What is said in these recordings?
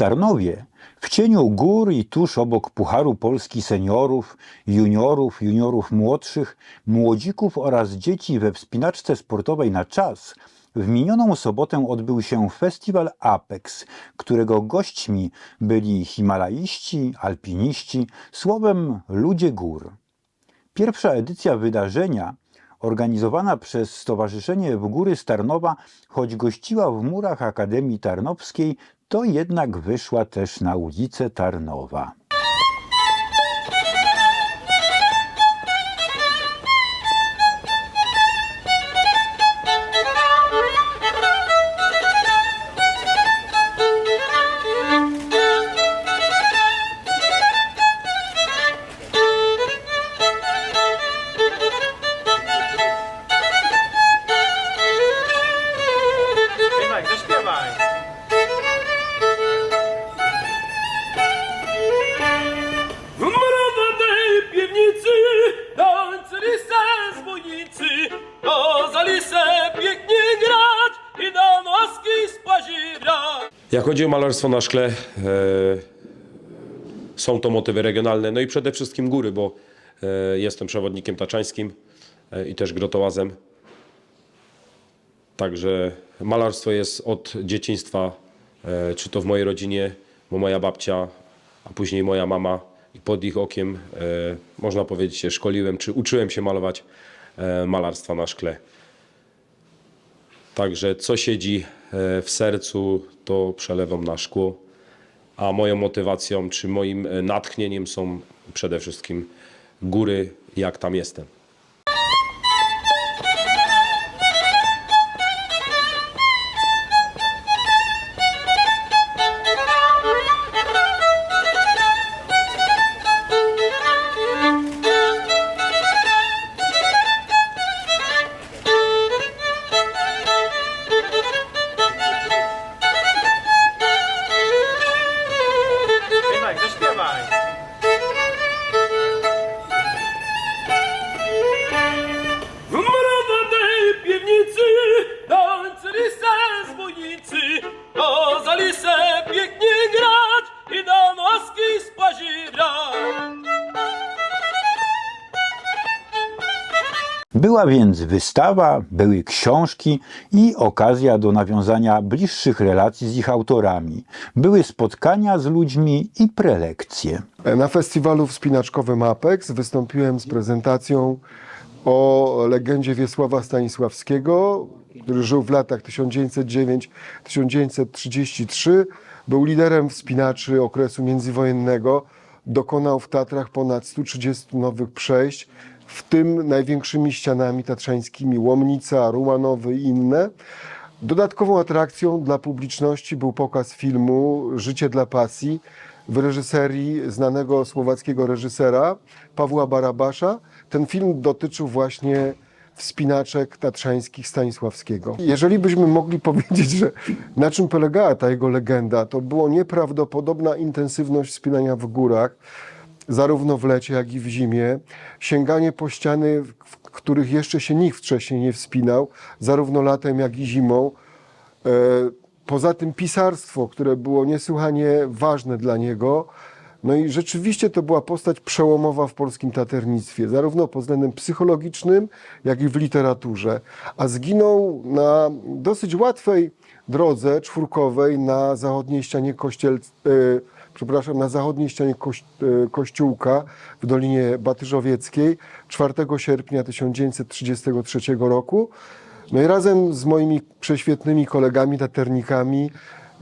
Tarnowie, w cieniu gór i tuż obok Pucharu Polski seniorów, juniorów, juniorów młodszych, młodzików oraz dzieci we wspinaczce sportowej na czas, w minioną sobotę odbył się festiwal Apex, którego gośćmi byli himalaiści, alpiniści, słowem ludzie gór. Pierwsza edycja wydarzenia, organizowana przez Stowarzyszenie w Góry z Tarnowa, choć gościła w murach Akademii Tarnowskiej, to jednak wyszła też na ulicę Tarnowa. Jak chodzi o malarstwo na szkle, e, są to motywy regionalne, no i przede wszystkim góry, bo e, jestem przewodnikiem taczańskim e, i też grotołazem. Także malarstwo jest od dzieciństwa, e, czy to w mojej rodzinie, bo moja babcia, a później moja mama i pod ich okiem, e, można powiedzieć, się szkoliłem, czy uczyłem się malować e, malarstwa na szkle. Także co siedzi e, w sercu, to przelewam na szkło. A moją motywacją czy moim e, natchnieniem są przede wszystkim góry, jak tam jestem. Była więc wystawa, były książki i okazja do nawiązania bliższych relacji z ich autorami. Były spotkania z ludźmi i prelekcje. Na festiwalu wspinaczkowym Apex wystąpiłem z prezentacją o legendzie Wiesława Stanisławskiego, który żył w latach 1909-1933. Był liderem wspinaczy okresu międzywojennego. Dokonał w Tatrach ponad 130 nowych przejść, w tym największymi ścianami tatrzańskimi Łomnica, Rumanowy i inne. Dodatkową atrakcją dla publiczności był pokaz filmu Życie dla pasji w reżyserii znanego słowackiego reżysera Pawła Barabasza. Ten film dotyczył właśnie wspinaczek tatrzańskich Stanisławskiego. Jeżeli byśmy mogli powiedzieć, że na czym polegała ta jego legenda, to było nieprawdopodobna intensywność wspinania w górach, zarówno w lecie, jak i w zimie, sięganie po ściany, w których jeszcze się nikt wcześniej nie wspinał, zarówno latem, jak i zimą. E, Poza tym pisarstwo, które było niesłychanie ważne dla niego. No i rzeczywiście to była postać przełomowa w polskim taternictwie, zarówno pod względem psychologicznym, jak i w literaturze. A zginął na dosyć łatwej drodze czwórkowej na zachodniej ścianie kościel, e, przepraszam, na zachodniej ścianie koś, e, kościółka w Dolinie Batyżowieckiej 4 sierpnia 1933 roku. No i razem z moimi prześwietnymi kolegami taternikami,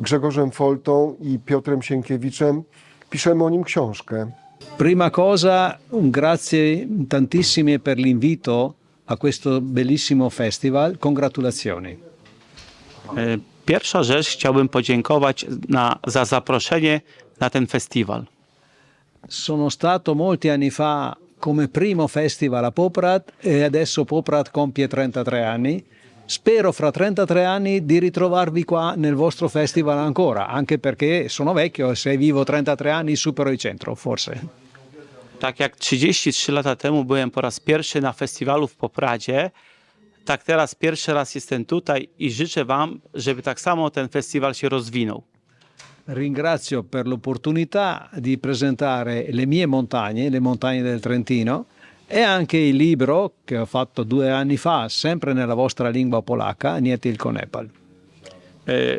Grzegorzem Foltą i Piotrem Sienkiewiczem, piszemy o nim książkę. Prima cosa, grazie tantissime per l'invito a questo bellissimo festival. Congratulazioni. E, Pierwsza rzecz chciałbym podziękować na, za zaproszenie na ten festiwal. Sono stato molti anni fa come primo festival a Poprad e adesso Poprad compie 33 anni. Spero fra 33 anni di ritrovarvi qua nel vostro festival ancora, anche perché sono vecchio e se vivo 33 anni supero il centro, forse. Tak jak 33 lata temu byłem po raz pierwszy na festiwalu w Popradzie, tak teraz pierwszy raz jestem tutaj i życzę Wam, żeby tak samo ten festiwal się rozwinął. ringrazio per l'opportunità di presentare le mie montagne, le montagne del Trentino, e anche il libro che ho fatto due anni fa, sempre nella vostra lingua polacca, Nie tylko Nepal. E,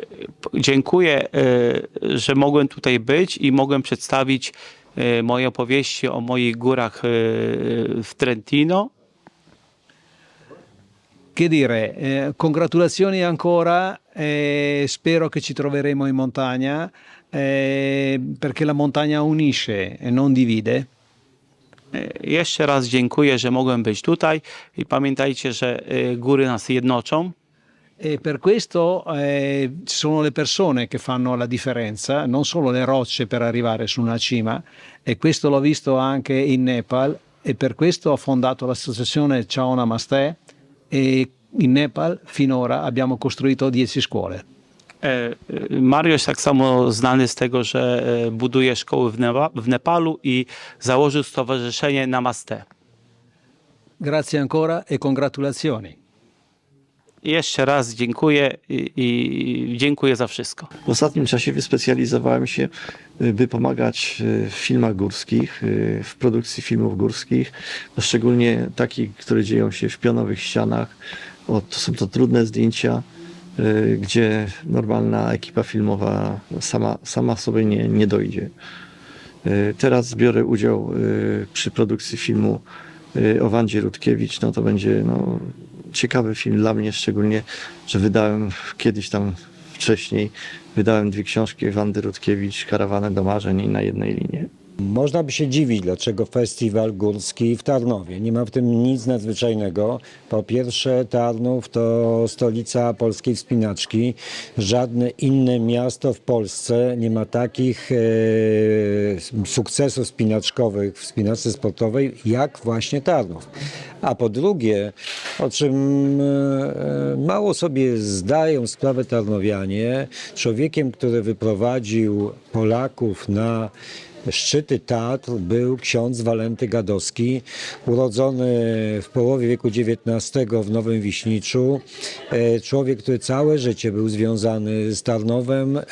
Dziękuję, e, że mogłem tutaj być i mogłem przedstawić e, moje opowieści o moich górach e, w Trentino. Che dire, eh, congratulazioni ancora, eh, spero che ci troveremo in montagna, eh, perché la montagna unisce e non divide. E, Jeszcze raz dziękuję, że mogłem być tutaj i pamiętajcie, że góry nas jednoczą. E per questo eh, sono le persone che fanno la differenza, non solo le rocce per arrivare su una cima, e questo l'ho visto anche in Nepal e per questo ho fondato l'associazione Ciao Namaste e in Nepal finora abbiamo costruito 10 scuole. E, Mario jest tak samo znany z tego, że e, buduje szkoły w, Nepa- w Nepalu i założył stowarzyszenie Namaste. Grazie ancora e congratulazioni. Jeszcze raz dziękuję i, i dziękuję za wszystko. W ostatnim czasie wyspecjalizowałem się, y, by pomagać y, w filmach górskich, y, w produkcji filmów górskich, szczególnie takich, które dzieją się w pionowych ścianach. O, to są to trudne zdjęcia, gdzie normalna ekipa filmowa sama, sama sobie nie, nie dojdzie. Teraz biorę udział przy produkcji filmu o Wandzie Rutkiewicz. No to będzie no, ciekawy film dla mnie, szczególnie, że wydałem kiedyś tam wcześniej, wydałem dwie książki Wandy Rutkiewicz, Karawanę do marzeń i na jednej linie. Można by się dziwić, dlaczego festiwal górski w Tarnowie. Nie ma w tym nic nadzwyczajnego. Po pierwsze, Tarnów to stolica polskiej wspinaczki. Żadne inne miasto w Polsce nie ma takich e, sukcesów wspinaczkowych w wspinaczce sportowej jak właśnie Tarnów. A po drugie, o czym e, mało sobie zdają sprawę Tarnowianie, człowiekiem, który wyprowadził Polaków na szczyty Tatr był ksiądz Walenty Gadowski, urodzony w połowie wieku XIX w Nowym Wiśniczu. E, Człowiek, który całe życie był związany z Tarnowem. E,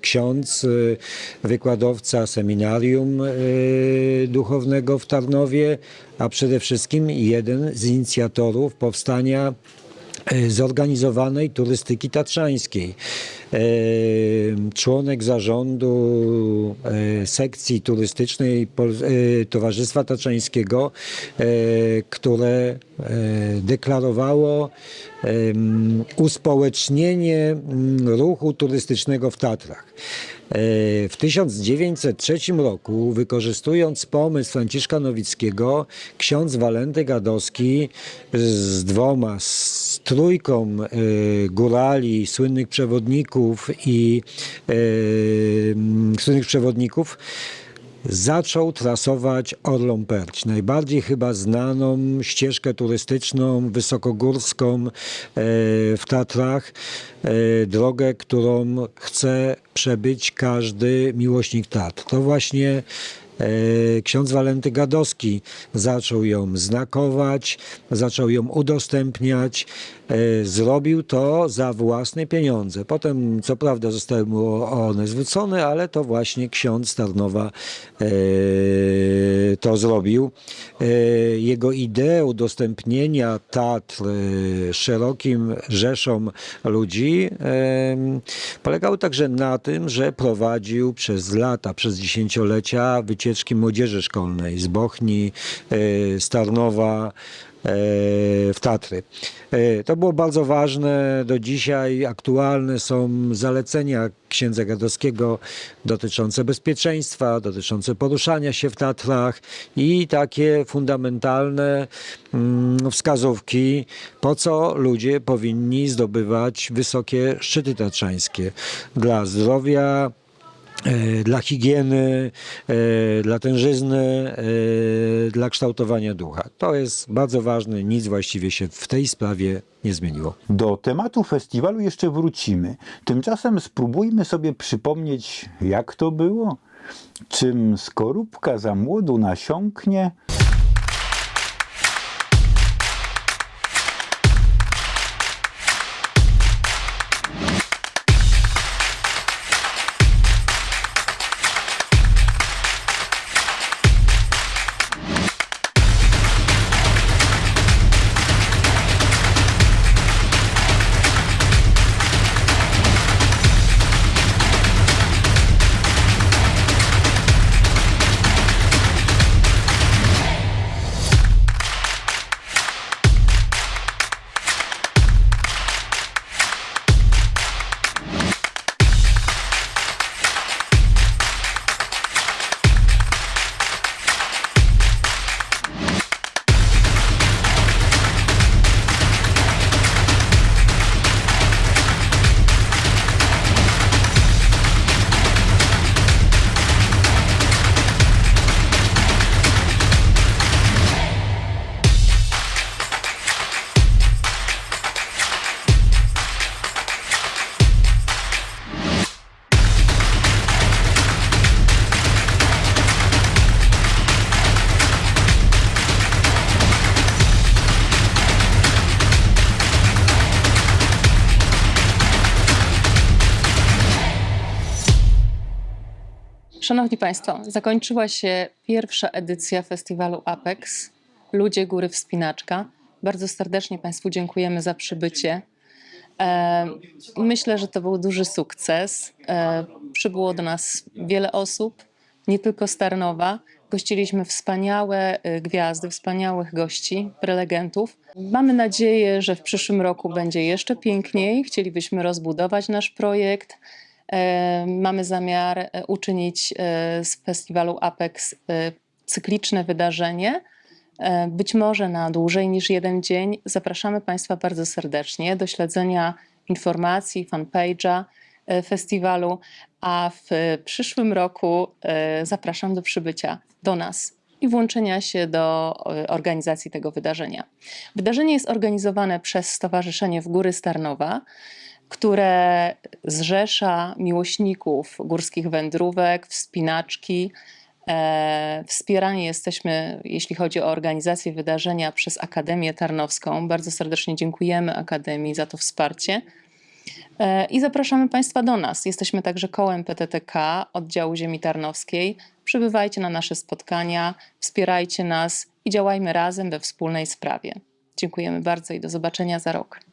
Ksiądz, e, wykładowca seminarium duchownego w Tarnowie, a przede wszystkim jeden z inicjatorów powstania zorganizowanej turystyki tatrzańskiej. E, Członek zarządu e, sekcji turystycznej e, Towarzystwa Tatrzańskiego, e, które e, deklarowało uspołecznienie ruchu turystycznego w Tatrach. E, W 1903 roku, wykorzystując pomysł Franciszka Nowickiego, ksiądz Walenty Gadowski z dwoma, z trójką e, górali, słynnych przewodników i e, słynnych przewodników, zaczął trasować Orlą Perć, najbardziej chyba znaną ścieżkę turystyczną wysokogórską e, w Tatrach, e, drogę, którą chce przebyć każdy miłośnik Tatr. To właśnie e, ksiądz Walenty Gadowski zaczął ją znakować, zaczął ją udostępniać. E, Zrobił to za własne pieniądze. Potem, co prawda, zostały mu one zwrócone, ale to właśnie ksiądz Tarnowa e, to zrobił. E, Jego idea udostępnienia Tatr szerokim rzeszom ludzi polegały także na tym, że prowadził przez lata, przez dziesięciolecia wycieczki młodzieży szkolnej z Bochni, z Tarnowa, w Tatry. E, To było bardzo ważne. Do dzisiaj aktualne są zalecenia księdza Gadowskiego dotyczące bezpieczeństwa, dotyczące poruszania się w Tatrach i takie fundamentalne mm, wskazówki, po co ludzie powinni zdobywać wysokie szczyty tatrzańskie dla zdrowia, e, dla higieny, e, dla tężyzny, e, dla kształtowania ducha. To jest bardzo ważne, nic właściwie się w tej sprawie nie zmieniło. Do tematu festiwalu jeszcze wrócimy. Tymczasem spróbujmy sobie przypomnieć, jak to było. Czym skorupka za młodu nasiąknie, Szanowni Państwo, zakończyła się pierwsza edycja festiwalu Apex Ludzie Góry Wspinaczka. Bardzo serdecznie Państwu dziękujemy za przybycie. E, Myślę, że to był duży sukces. E, Przybyło do nas wiele osób, nie tylko z Tarnowa. Gościliśmy wspaniałe e, gwiazdy, wspaniałych gości, prelegentów. Mamy nadzieję, że w przyszłym roku będzie jeszcze piękniej. Chcielibyśmy rozbudować nasz projekt. E, Mamy zamiar e, uczynić e, z festiwalu Apex cykliczne wydarzenie. Być może na dłużej niż jeden dzień. Zapraszamy Państwa bardzo serdecznie do śledzenia informacji, fanpage'a festiwalu, a w przyszłym roku zapraszam do przybycia do nas i włączenia się do organizacji tego wydarzenia. Wydarzenie jest organizowane przez Stowarzyszenie W Góry Starnowa, które zrzesza miłośników górskich wędrówek, wspinaczki, E, Wspierani jesteśmy, jeśli chodzi o organizację wydarzenia, przez Akademię Tarnowską. Bardzo serdecznie dziękujemy Akademii za to wsparcie. E, I zapraszamy Państwa do nas. Jesteśmy także kołem PTTK, oddziału Ziemi Tarnowskiej. Przybywajcie na nasze spotkania, wspierajcie nas i działajmy razem we wspólnej sprawie. Dziękujemy bardzo i do zobaczenia za rok.